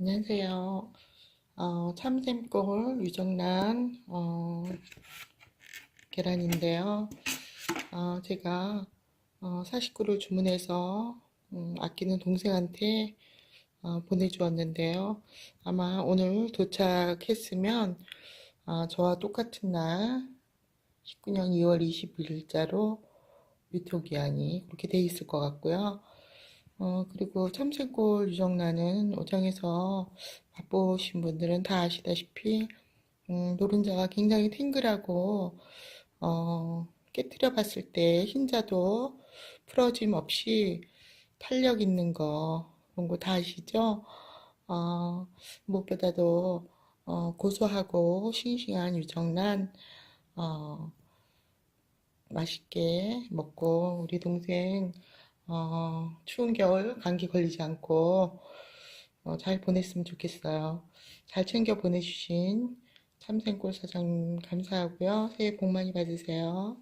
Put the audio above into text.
안녕하세요. 어, 참샘골 유정란 어, 계란인데요. 어, 제가 어, 49를 주문해서 음, 아끼는 동생한테 어, 보내주었는데요. 아마 오늘 도착했으면 어, 저와 똑같은 날 19년 2월 21일자로 유통기한이 그렇게 돼 있을 것 같고요. 어, 그리고 참새골 유정란은 오장에서 맛보신 분들은 다 아시다시피, 음, 노른자가 굉장히 탱글하고, 어, 깨트려 봤을 때 흰자도 풀어짐 없이 탄력 있는 거, 그런 거 다 아시죠? 어, 무엇보다도, 어, 고소하고 싱싱한 유정란, 어, 맛있게 먹고, 우리 동생, 어, 추운 겨울 감기 걸리지 않고 어, 잘 보냈으면 좋겠어요. 잘 챙겨 보내주신 참생골 사장님 감사하고요. 새해 복 많이 받으세요.